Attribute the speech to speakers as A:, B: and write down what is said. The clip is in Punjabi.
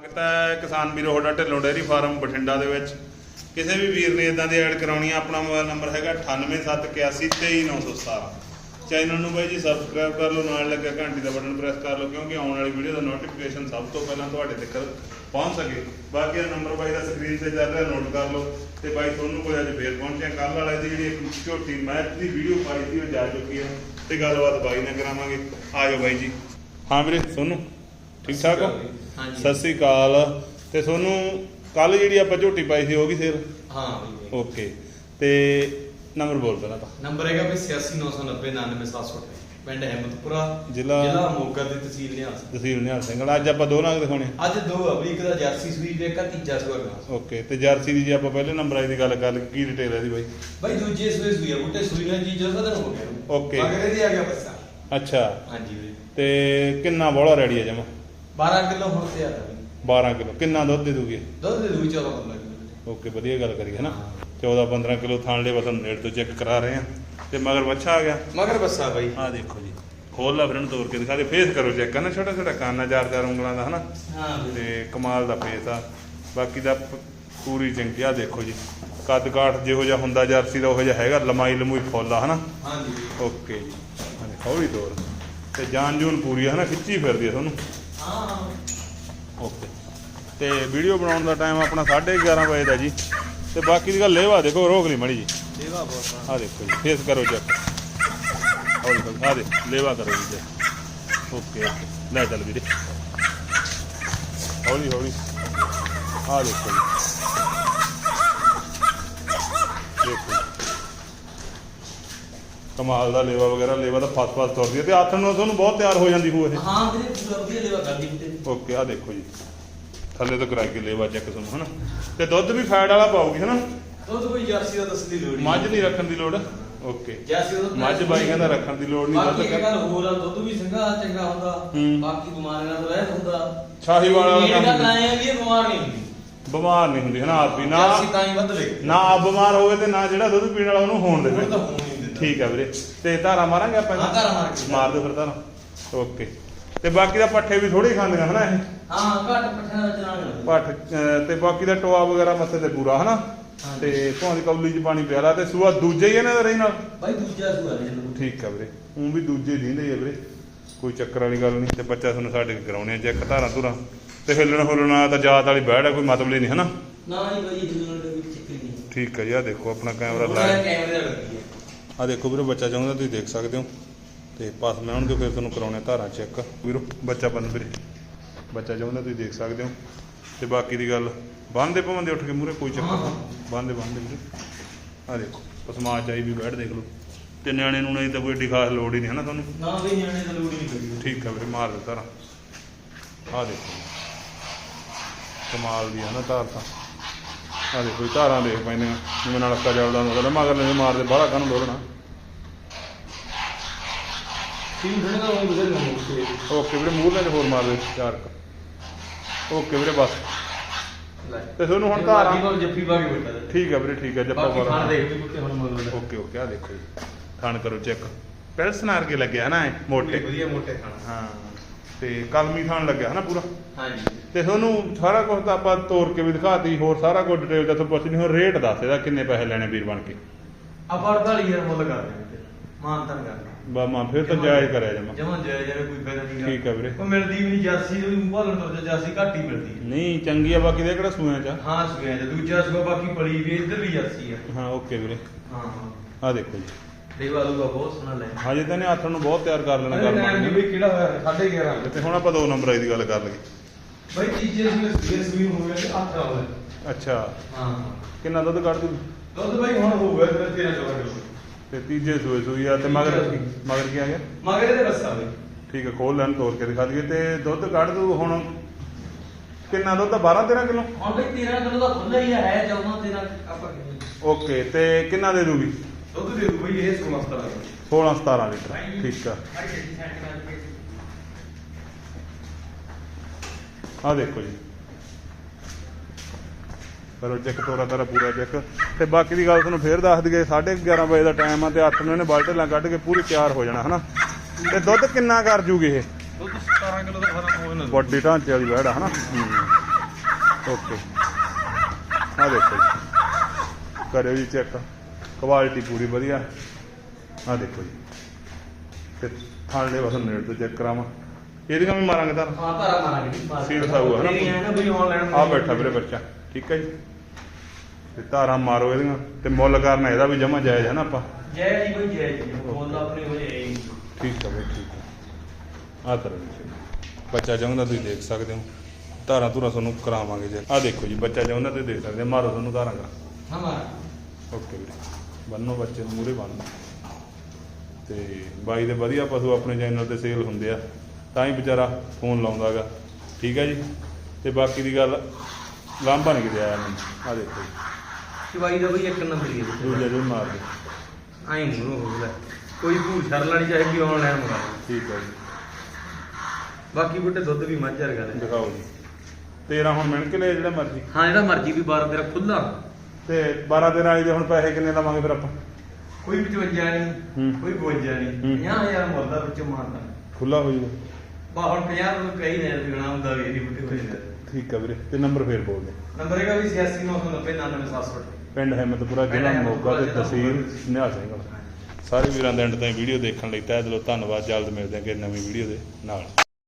A: ਸਵਾਗਤ ਹੈ ਕਿਸਾਨ ਵੀਰੋ ਤੁਹਾਡਾ ਢਿੱਲੋਂ ਡੇਅਰੀ ਫਾਰਮ ਬਠਿੰਡਾ ਦੇ ਵਿੱਚ। ਕਿਸੇ ਵੀ ਵੀਰ ਨੇ ਇਦਾਂ ਦੀ ਐਡ ਕਰਾਉਣੀ ਆ, ਆਪਣਾ ਮੋਬਾਈਲ ਨੰਬਰ ਹੈਗਾ 9871823917 ਚੈਨਲ ਨੂੰ ਬਾਈ ਜੀ ਸਬਸਕ੍ਰਾਈਬ ਕਰ ਲਓ, ਨਾਲ ਲੱਗਿਆ ਘੰਟੀ ਦਾ ਬਟਨ ਪ੍ਰੈਸ ਕਰ ਲਓ, ਕਿਉਂਕਿ ਆਉਣ ਵਾਲੀ ਵੀਡੀਓ ਦਾ ਨੋਟੀਫਿਕੇਸ਼ਨ ਸਭ ਤੋਂ ਪਹਿਲਾਂ ਤੁਹਾਡੇ ਤੱਕ ਪਹੁੰਚ ਸਕੇ। ਬਾਕੀ ਦਾ ਨੰਬਰ ਬਾਈ ਦਾ ਸਕਰੀਨ ਤੇ ਚੱਲ ਰਿਹਾ ਨੋਟ ਕਰ ਲਓ। ਤੇ ਬਾਈ, ਤੁਹਾਨੂੰ ਕੋਈ ਅੱਜ ਫੇਰ ਪਹੁੰਚਿਆ ਕੱਲ ਵਾਲੇ ਦੀ ਜਿਹੜੀ ਇੱਕ ਝੋਟੀ ਮੈਚ ਦੀ ਵੀਡੀਓ ਪਾਈ ਸੀ, ਉਹ ਜਾ ਚੁੱਕੀ ਹੈ ਤੇ ਗੱਲਬਾਤ ਬਾਈ ਨਾਲ ਕਰਾਵਾਂਗੇ। ਆਜੋ ਬਾਈ ਜੀ। ਹਾਂ ਵੀਰੇ, ਸੋਨੂੰ। ਠੀਕ ਠਾਕ ਹੋ?
B: ਹਾਂਜੀ।
A: ਸਤਿ ਸ੍ਰੀ ਅਕਾਲ। ਤੇ ਤੁਹਾਨੂੰ ਕੱਲ ਜਿਹੜੀ ਆਪਾਂ ਝੋਟੀ ਪਾਈ ਸੀ ਉਹ ਵੀ ਸੇਲ
B: ਹਾਂ ਬਈ।
A: ਓਕੇ। ਤੇ ਨੰਬਰ ਬੋਲ ਪਹਿਲਾਂ ਤਾਂ।
B: ਨੰਬਰ ਹੈਗਾ ਵੀ 8699099708 ਪਿੰਡ ਹਿੰਮਤਪੁਰਾ
A: ਜ਼ਿਲ੍ਹਾ-
B: ਜ਼ਿਲ੍ਹਾ ਮੋਗਾ ਦੀ ਤਹਿਸੀਲ ਨਿਹਾਲ
A: ਤਹਿਸੀਲ ਨਿਹਾਲ ਸਿੰਘ। ਅੱਜ ਆਪਾਂ ਦੋ ਨਾਗ ਦਿਖਾਉਣੇ ਆ।
B: ਅੱਜ ਦੋ ਆ ਬਈ ਇੱਕ ਦਾ ਜਰਸੀ ਸੂਈ ਤੇ ਇੱਕ ਆ ਤੀਜਾ ਸੂਆ ਗਾ।
A: ਓਕੇ ਤੇ ਜਰਸੀ ਦੀ ਜੇ ਆਪਾਂ ਪਹਿਲੇ ਨੰਬਰ ਆਈ ਦੀ ਗੱਲ ਕਰ ਲਈ, ਕੀ ਡਿਟੇਲ ਹੈ ਦੀ ਬਾਈ?
B: ਬਈ ਦੂਜੇ ਸੂਏ ਸੂਈ ਆ ਬੁੱਟੇ ਸੂਈ ਨੇ ਜੀ ਜਦੋਂ ਹੋ ਗਿਆ।
A: Okay.
B: ਮਗਰ ਇਹਦੀ ਆ ਗਿਆ ਬੱਸਾ।
A: ਅੱਛਾ।
B: ਹਾਂਜੀ ਬਈ।
A: ਤੇ ਕਿੰਨਾ ਬੋਲਾ ਰੈਡੀ ਹੈ ਜਮਾ?
B: 12 ਕਿਲੋ ਹੁਣ ਤੇ ਆ ਬਈ
A: 12 ਕਿਲੋ। ਕਿੰਨਾ ਦੁੱਧ ਦੇ ਦੂਗੀ?
B: ਦੁੱਧ ਦੇ ਦੂਈ 14 15 ਕਿਲੋ।
A: ਓਕੇ ਵਧੀਆ ਗੱਲ ਕਰੀ ਹੈ ਨਾ? 14 15 ਕਿਲੋ ਥਾਣ ਲੈ ਬਸ ਨੇੜ ਤੋਂ ਚੈੱਕ ਕਰਾ ਰਹੇ ਆ ਤੇ ਮਗਰ ਬੱਚਾ ਆ ਗਿਆ?
B: ਮਗਰ ਬੱਸਾ ਬਈ।
A: ਆ ਦੇਖੋ ਜੀ। ਖੋਲ ਲਾ ਫਿਰ ਇਹਨੂੰ ਤੋੜ ਕੇ ਦਿਖਾ ਦੇ। ਫੇਸ ਕਰੋ ਚੈੱਕ ਨਾ? ਛੋਟਾ ਛੋਟਾ ਕੰਨ ਚਾਰ ਚਾਰ ਉਂਗਲਾਂ ਦਾ ਹਨਾ
B: ਹਾਂ
A: ਤੇ ਕਮਾਲ ਦਾ ਫੇਸ ਆ। ਬਾਕੀ ਦਾ ਪੂਰੀ ਚੰਗੀ ਆ ਦੇਖੋ ਜੀ। ਕੱਦ ਕਾਠ ਜਿਹੋ ਜਿਹਾ ਹੁੰਦਾ ਜਰਸੀ ਦਾ ਉਹੋ ਜਿਹਾ ਹੈਗਾ ਲਮਾਈ ਲਮੂਈ ਫੁੱਲ ਆ ਹਨਾ
B: ਹਾਂਜੀ।
A: ਓਕੇ ਜੀ। ਹਾਂਜੀ ਹੌਲੀ ਤੋਰ ਤੇ ਜਾਨ ਜੂਨ ਪੂਰੀ ਆ ਹਨਾ ਖਿੱਚੀ ਫਿਰਦੀ ਆ ਤੁਹਾਨੂੰ।
B: ਹਾਂ।
A: ਓਕੇ। ਤੇ ਵੀਡੀਓ ਬਣਾਉਣ ਦਾ ਟਾਈਮ ਆਪਣਾ 11:30 ਵਜੇ ਦਾ ਜੀ। ਤੇ ਬਾਕੀ ਦੀ ਗੱਲ ਲੇਵਾ ਦੇਖੋ ਰੋਕ ਲਈ ਮੜੀ ਜੀ।
B: ਦੇਵਾ ਬਹੁਤ
A: ਆ। ਦੇਖੋ ਜੀ ਫੇਸ ਕਰੋ ਚੈੱਕ ਹੌਲੀ ਹੌਲੀ ਆ ਦੇ ਲੇਵਾ ਕਰੋ ਜੀ। Okay okay. ਲੈ ਚੱਲ ਵੀਰੇ। ਹੌਲੀ ਹੌਲੀ। ਆ ਦੇਖੋ ਜੀ। ਕਮਾਲ ਦਾ ਲੇਵਾ ਵਗੈਰਾ ਲੇਵਾ ਦਾ ਫਸ ਫਸ ਤੁਰਦੀ ਹੈ ਤੇ ਆਥਣ ਨੂੰ ਤੁਹਾਨੂੰ ਬਹੁਤ ਤਿਆਰ ਹੋ ਜਾਂਦੀ ਇਹ।
B: ਹਾਂ ਵੀਰੇ ਵਧੀਆ ਦੇਵਾ ਕਰਦੀ ਬੁੱਟੇ
A: ਓਕੇ ਆ ਦੇਖੋ ਜੀ। ਥੱਲੇ ਤੋਂ ਕਰਾ ਕੇ ਲੇਵਾ ਚੈੱਕ ਤੁਹਾਨੂੰ ਹਨਾ? ਤੇ ਦੁੱਧ ਵੀ ਫੈਟ ਵਾਲਾ ਪਾਉਗੀ ਹਨਾ?
B: ਦੁੱਧ ਕੋਈ ਜਰਸੀ ਦਾ ਦੱਸਣ ਦੀ ਲੋੜ ਨਹੀਂ
A: ਮੱਝ ਨਹੀਂ। ਰੱਖਣ ਦੀ ਲੋੜ। ਓਕੇ।
B: ਜਰਸੀ ਦਾ
A: ਮੱਝ ਬਾਈ ਕਹਿੰਦਾ ਰੱਖਣ ਦੀ ਲੋੜ ਨਹੀਂ
B: ਬਾਕੀ ਇੱਕ ਗੱਲ ਹੋਰ ਆ ਦੁੱਧ ਵੀ ਸਿੰਘਾ ਚੰਗਾ ਹੁੰਦਾ।
A: ਹੂੰ।
B: ਬਾਕੀ ਬਿਮਾਰੀਆਂ ਤੋਂ ਰਹਿਤ ਹੁੰਦਾ।
A: ਸ਼ਾਹੀਵਾਲ ਵਾਲਾ
B: ਇਹ
A: ਕੰਮ
B: ਗੱਲ ਆਏ ਆ ਵੀ ਇਹ ਬਿਮਾਰ ਨਹੀਂ ਹੁੰਦੀ।
A: ਬਿਮਾਰ ਨਹੀਂ ਹੁੰਦੀ ਹਨਾ ਆਪ ਵੀ ਨਾ
B: ਜਰਸੀ ਤਾਂ ਹੀ ਵੱਧ ਵੇ
A: ਨਾ ਆਪ ਬਿਮਾਰ ਹੋਵੇ ਤੇ ਨਾ ਜਿਹੜਾ ਦੁੱਧ ਪੀਣ ਵਾਲਾ ਉਹਨੂੰ ਹੋਣ ਦੇਵੇ। ਠੀਕ ਆ ਵੀਰੇ। ਤੇ ਧਾਰਾ ਮਾਰਾਂਗੇ ਆਪਾਂ
B: ਹਾਂ, ਧਾਰਾਂ ਮਾਰ ਕੇ।
A: ਮਾਰ ਦਿਓ ਫਿਰ ਧਾਰਾ। ਓਕੇ। ਤੇ ਬਾਕੀ ਦਾ ਪੱਠੇ ਵੀ ਥੋੜੀ ਖਾਂਦੀਆਂ ਹਨਾ ਇਹ?
B: ਹਾਂ ਘੱਟ ਪੱਠਿਆਂ ਦਾ ਚਲਾਣ
A: ਪੱਠ ਅਹ ਤੇ ਬਾਕੀ ਦਾ ਟੋਆ ਵਗੈਰਾ ਮੱਥੇ ਤੇ ਪੂਰਾ ਹਨਾ?
B: ਹਾਂਜੀ।
A: ਤੇ ਧੋਂ ਦੀ ਕੌਲੀ 'ਚ ਪਾਣੀ ਪਿਆਲਾ ਤੇ ਸੂਆ ਦੂਜੇ ਹੀ ਇਹਨਾਂ ਦਾ ਰਹੀ ਨਾਲ?
B: ਬਾਈ ਦੂਜਾ ਸੂਆ ਨੇ ਇਹਨੂੰ
A: ਠੀਕ ਆ ਵੀਰੇ। ਉਹ ਵੀ ਦੂਜੇ ਦਿੰਦੇ ਆ ਵੀਰੇ। ਕੋਈ ਚੱਕਰ ਵਾਲੀ ਗੱਲ ਨਹੀਂ ਤੇ ਬੱਚਾ ਤੁਹਾਨੂੰ ਸਾਡੇ ਕੋਲ ਕਰਾਉਣੇ ਆ ਚੈੱਕ ਧਾਰਾਂ ਧੁਰਾਂ। ਤੇ ਹਿੱਲਣ ਹੁੱਲਣਾ ਤਾਂ ਜਾਤ ਵਾਲੀ ਬੈੜ ਆ ਕੋਈ ਮਤਲਬ ਹੀ ਨਹੀਂ ਹਨਾ?
B: ਨਾ ਹੀ ਬਾਈ ਜੂਨ ਦੇ ਵਿੱਚ ਚੱਕਰੀ ਨਹੀਂ।
A: ਠੀਕ ਆ ਜੀ ਆ ਦੇਖੋ ਆਪਣਾ ਕੈਮਰਾ ਲਾਇਆ।
B: ਕੈਮਰੇ ਦਾ ਲੱਗੀ ਹੈ
A: ਆ ਦੇਖੋ ਵੀਰੋ ਬੱਚਾ ਚਾਹੁੰਦਾ ਤੁਸੀਂ ਦੇਖ ਸਕਦੇ ਹੋ। ਤੇ ਪਾਸ ਲੈਣ ਦਿਓ ਫਿਰ ਤੁਹਾਨੂੰ ਕਰਾਉਣੇ ਧਾਰਾਂ ਚੈੱਕ ਵੀਰੋ ਬੱਚਾ ਬੰਨ ਵੀਰੇ। ਬੱਚਾ ਚਾਹੁੰਦਾ ਤੁਸੀਂ ਦੇਖ ਸਕਦੇ ਹੋ। ਤੇ ਬਾਕੀ ਦੀ ਗੱਲ ਬੰਨਦੇ ਭਵਨ ਉੱਠ ਕੇ ਮੂਰੇ ਕੋਈ ਚੱਕਰ ਨਹੀਂ। ਬੰਨਦੇ ਬੰਨਦੇ ਵੀਰੇ। ਆ ਦੇਖੋ ਪਸਮਾ ਚਾਈ ਵੀ ਬੈਠ ਦੇਖ ਲਓ। ਤੇ ਨਿਆਣੇ ਨੂੰ ਨਹੀਂ ਤਾਂ ਕੋਈ ਖਾਸ ਲੋੜ ਹੀ ਨਹੀਂ ਹਨਾ ਤੁਹਾਨੂੰ?
B: ਨਾ ਬਈ ਨਿਆਣੇ ਦਾ ਲੋੜ ਹੀ ਨਹੀਂ ਪਈ
A: ਠੀਕ ਆ ਵੀਰੇ ਮਾਰ ਦੇ ਧਾਰਾਂ। ਆ ਦੇਖੋ। ਕਮਾਲ ਦੀ ਹੈ ਨਾ ਧਾਰ ਤਾਂ। ਆ ਦੇਖੋ ਧਾਰਾਂ ਦੇਖ ਪੈਂਦੇ ਆ। ਜਿਵੇਂ ਨਾਲ ਅੱਕਾ ਜਲਦਾ ਹੁੰਦਾ ਮਗਰ ਨਹੀਂ ਮਾਰਦੇ ਬਾਹਲਾ ਕਾਹਨੂੰ ਲੋੜਨਾ। ਓਕੇ ਵੀਰੇ ਮੂੰਹ ਲੈ ਹੋਰ ਮਾਰ ਦੇ ਚਾਰ ਕੁ। ਓਕੇ ਵੀਰੇ ਬਸ। ਤੇ ਤੁਹਾਨੂੰ ਹੁਣ
B: ਬਾਕੀ ਭਾਵੇਂ ਜੱਫੀ ਪਾ ਕੇ ਬੈਠਾ
A: ਠੀਕ ਆ ਵੀਰੇ ਠੀਕ ਆ ਜੱਪਾ
B: ਬਾਕੀ ਖਾਣ
A: ਪਾਲਾ
B: ਦੇਖ ਵੀ ਕੁੱਤੇ ਹੁਣ ਮਗਰ
A: ਓਕੇ ਓਕੇ ਆ ਦੇਖੋ ਜੀ। ਖਾਣ ਕਰੋ ਚੈੱਕ। ਪੈਲਸਨਾਰ ਕੇ ਲੱਗਿਆ ਨਾ ਇਹ ਮੋਟੇ।
B: ਵਧੀਆ ਮੋਟੇ ਖਾਣਾ।
A: ਹਾਂ ਤੇ ਕਲਮੀ ਖਾਣ ਲੱਗਿਆ ਹਨਾ ਪੂਰਾ।
B: ਹਾਂਜੀ।
A: ਤੇ ਤੁਹਾਨੂੰ ਸਾਰਾ ਕੁਝ ਤਾਂ ਆਪਾਂ ਤੋੜ ਕੇ ਵੀ ਦਿਖਾਤੀ ਹੋਰ ਸਾਰਾ ਕੁਝ ਡਿਟੇਲ ਦਾ ਤੁਹਾਨੂੰ ਪੁੱਛ ਨਹੀਂ ਹੁਣ ਰੇਟ ਦੱਸ ਇਹਦਾ ਕਿੰਨੇ ਪੈਸੇ ਲੈਣੇ ਵੀਰ ਬਣ ਕੇ।
B: ਆਪਾਂ 48000 ਮੁੱਲ ਕਰਦੇ ਹਾਂ ਮਾਨਤਨ ਕਰਦੇ
A: ਬਾ ਮਾਂ ਫਿਰ ਤਾਂ ਜਾਇਜ਼ ਕਰਿਆ ਜਮਾ।
B: ਜਮਾਂ ਜਾਇਜ਼ ਜਾਵੇ ਕੋਈ ਫਾਇਦਾ ਨਹੀਂ
A: ਠੀਕ ਆ ਵੀਰੇ।
B: ਉਹ ਮਿਲਦੀ ਵੀ ਨਹੀਂ ਜਰਸੀ ਉਹ ਮੁੱਲ ਤੋਂ ਜਰਸੀ ਘੱਟ ਹੀ ਮਿਲਦੀ ਹੈ।
A: ਨਹੀਂ ਚੰਗੀ ਆ ਬਾਕੀ ਦੇ ਕਿਹੜਾ ਸੂਆਂ ਚ ਆ?
B: ਹਾਂ ਸੁਣਿਆ ਜੇ ਦੂਜਾ ਸੁਆ ਬਾਕੀ ਪਲੀ ਵੀ ਇੱਧਰ ਵੀ ਜਰਸੀ ਆ।
A: ਹਾਂ ਓਕੇ ਵੀਰੇ।
B: ਹਾਂ ਹਾਂ।
A: ਆ ਦੇਖੋ ਜੀ।
B: ਦੇਵਾ ਲੂਗਾ ਬਹੁਤ ਸੋਹਣਾ ਲੈ
A: ਹਜੇ ਤਾਂ ਨੇ ਹੱਥ ਨੂੰ ਬਹੁਤ ਤਿਆਰ ਕਰ ਲੈਣਾ ਗੱਲ
B: ਟਾਈਮ ਬਈ ਕਿਹੜਾ ਹੋਇਆ? 11:30
A: ਤੇ ਹੁਣ ਆਪਾਂ ਦੋ ਨੰਬਰ ਆਈ ਦੀ ਗੱਲ ਕਰ ਲਈਏ।
B: ਬਈ ਤੀਜੇ ਸੂਏ ਸੂਏ ਸੂਏ ਹੋ ਗਏ 8 ਹੋਵੇ
A: ਅੱਛਾ।
B: ਹਾਂ।
A: ਕਿੰਨਾ ਦੁੱਧ ਕੱਢ ਦੂ
B: ਦੁੱਧ ਬਈ ਹੁਣ ਹੋਊਗਾ 13 14 ਕਿਲੋ।
A: ਤੇ ਤੀਜੇ ਸੂਏ ਸੂਈ ਆ ਤੇ ਮਗਰ ਮਗਰ ਕੀ ਆ ਗਿਆ?
B: ਮਗਰ ਇਹਦੇ ਬੱਸਾ ਬਈ
A: ਠੀਕ ਹੈ ਖੋਲ ਲੈਣ ਤੋੜ ਕੇ ਦਿਖਾ ਦਈਏ। ਤੇ ਦੁੱਧ ਕੱਢ ਦੂ ਹੁਣ। ਕਿੰਨਾ ਦੁੱਧ 12 13 ਕਿਲੋ?
B: ਹੁਣ ਬਈ 13 ਕਿਲੋ ਦਾ ਖੁੱਲਾ ਹੀ ਹੈ 14 13 ਆਪਾਂ ਕਿੰਨੇ
A: ਓਕੇ ਤੇ ਕਿੰਨਾ ਦੇ ਦੂਗੀ?
B: ਦੁੱਧ ਦੇ ਦੂ ਬਈ ਇਹ ਸਮਸਤਾ ਲੱਗ
A: 16 17 ਲੀਟਰ ਠੀਕ ਆ। ਆ ਦੇਖੋ ਜੀ। ਕਰੋ ਚੈੱਕ ਤੋਰਾ ਤਾਰਾ ਪੂਰਾ ਚੈੱਕ। ਤੇ ਬਾਕੀ ਦੀ ਗੱਲ ਤੁਹਾਨੂੰ ਫੇਰ ਦੱਸ ਦਈਏ 11:30 ਵਜੇ ਦਾ ਟਾਈਮ ਆ ਤੇ 8 ਨੂੰ ਇਹਨੇ ਬਾਲਟੇਲਾਂ ਕੱਢ ਕੇ ਪੂਰੀ ਤਿਆਰ ਹੋ ਜਾਣਾ ਹਨਾ? ਤੇ ਦੁੱਧ ਕਿੰਨਾ ਕਰ ਜੂਗੇ ਇਹ?
B: ਦੁੱਧ 17 ਕਿਲੋ ਦਾ ਫ਼ਰਕ ਹੋਵੇ ਨਾ
A: ਵੱਡੀ ਢਾਂਚੇ ਵਾਲੀ ਵੈੜ ਆ ਹਨਾ? ਹੂੰ। ਓਕੇ। ਆ ਦੇਖੋ ਜੀ। ਕਰਿਓ ਜੀ ਚੈੱਕ। ਕੁਆਲਿਟੀ ਪੂਰੀ ਵਧੀਆ। ਆ ਦੇਖੋ ਜੀ। ਤੇ ਥਾਲੇ ਵਸਨ ਨੇੜ ਤੋਂ ਚੈੱਕ ਕਰਾਵਾਂ। ਇਹਦੀਆਂ ਵੀ ਮਾਰਾਂਗੇ ਤਾਂ
B: ਹਾਂ ਧਾਰਾ ਮਾਰਾਂਗੇ ਨਾ ਬਈ ਆਨਲਾਈਨ
A: ਆ ਬੈਠਾ ਵੀਰੇ ਬੱਚਾ। ਠੀਕ ਹੈ ਜੀ। ਤੇ ਧਾਰਾਂ ਮਾਰੋ ਇਹਦੀਆਂ ਤੇ ਮੁੱਲ ਕਰਨਾ ਇਹਦਾ ਵੀ ਜਮਾ ਜਾਇਜ਼ ਹੈ ਨਾ ਆਪਾਂ?
B: ਜੈ ਜੀ ਬਈ ਜੈ ਜੀ ਮੁੱਲ ਆਪਣੀ ਹੋ ਜਾਏ
A: ਠੀਕ ਹੈ ਬਈ ਠੀਕ ਹੈ। ਆ ਕਰੋ ਜੀ ਬੱਚਾ ਚਾਹੁੰਦਾ ਤੁਸੀਂ ਦੇਖ ਸਕਦੇ ਹੋ। ਧਾਰਾਂ ਧੁਰਾਂ ਤੁਹਾਨੂੰ ਕਰਾਵਾਂਗੇ ਜੀ। ਆ ਦੇਖੋ ਜੀ ਬੱਚਾ ਚਾਹੁੰਦਾ ਤੁਸੀਂ ਦੇਖ ਸਕਦੇ ਹੋ। ਮਾਰੋ ਤੁਹਾਨੂੰ ਧਾਰਾਂ ਕਰਾ
B: ਹਾਂ ਮਾਰ।
A: ਓਕੇ ਵੀਰੇ। ਬੰਨੋ ਬੱਚੇ ਨੂੰ ਮੂਰੇ ਬੰਨ। ਤੇ ਬਾਈ ਦੇ ਵਧੀਆ ਪਸ਼ੂ ਆਪਣੇ ਚੈਨਲ ਤੇ ਸੇਲ ਹੁੰਦੇ ਆ। ਤਾਂ ਹੀ ਵਿਚਾਰਾ ਫੋਨ ਲਾਉਂਦਾਗਾ ਠੀਕ ਹੈ ਜੀ। ਤੇ ਬਾਕੀ ਦੀ ਗੱਲ ਲਾਂਭਾ ਨਹੀਂ ਕਿਤੇ ਆਇਆ ਮੈਨੂੰ। ਆ ਦੇਖੋ ਜੀ।
B: ਚਵਾਈ ਦਾ ਬਈ ਇੱਕ ਨੰਬਰ ਹੀ ਹੈ
A: ਦੂਜੇ ਦੇ ਮਾਰ ਦੇ।
B: ਆਈ ਮੂੰਹ ਹੋ ਗਿਆ ਕੋਈ ਭੂਲ ਛੜ ਲੈਣੀ ਚਾਹੇ ਵੀ ਆਨਲਾਈਨ ਮੰਗਾ ਲਓ।
A: ਠੀਕ ਹੈ ਜੀ।
B: ਬਾਕੀ ਬੁੱਟੇ ਦੁੱਧ ਵੀ ਮੱਝ ਵਰਗਾ ਨੇ
A: ਦਿਖਾਓ ਜੀ। 13 ਹੁਣ ਮਿਣ ਕੇ ਲੈ ਜਿਹੜਾ ਮਰਜ਼ੀ।
B: ਹਾਂ ਜਿਹੜਾ ਮਰਜ਼ੀ ਵੀ 12 ਤੇਰਾ ਖੁੱਲਾ
A: ਤੇ 12 ਦਿਨ ਵਾਲੀ ਦੇ ਹੁਣ ਪੈਸੇ ਕਿੰਨੇ ਲਵਾਂਗੇ ਫਿਰ ਆਪਾਂ?
B: ਕੋਈ 55 ਨਹੀਂ
A: ਹੂੰ।
B: ਕੋਈ 52 ਨਹੀਂ।
A: ਹੂੰ।
B: 50000 ਮੁੱਲ ਦਾ ਵਿੱਚੋਂ ਮਾਰਦਾ
A: ਖੁੱਲਾ ਹੋ ਜੂਗਾ।
B: ਬਾ ਹੁਣ 50 ਨੂੰ ਕਈ ਨੇ ਵਿਗਣਾ ਹੁੰਦਾ ਵੀ ਇਹਦੀ ਬੁੱਟੇ ਹੋ ਜਾਂਦੇ
A: ਠੀਕ ਹੈ ਵੀਰੇ ਤੇ ਨੰਬਰ ਫੇਰ ਬੋਲ ਦੇ।
B: ਨੰਬਰ ਹੈਗਾ ਵੀ 8690 99700
A: ਪਿੰਡ ਹਿੰਮਤਪੁਰਾ ਜ਼ਿਲ੍ਹਾ ਮੋਗਾ ਤੇ ਤਹਿਸੀਲ ਨਿਹਾਲ ਸਿੰਘ ਸਾਰੇ ਵੀਰਾਂ ਦੇ ਐਂਡ ਤਾਈਂ ਵੀਡੀਓ ਦੇਖਣ ਲਈ ਤਹਿ ਦਿਲੋਂ ਧੰਨਵਾਦ। ਜਲਦ ਮਿਲਦੇ ਹਾਂ ਕਿ ਨਵੀਂ ਵੀਡੀਓ ਦੇ ਨਾਲ।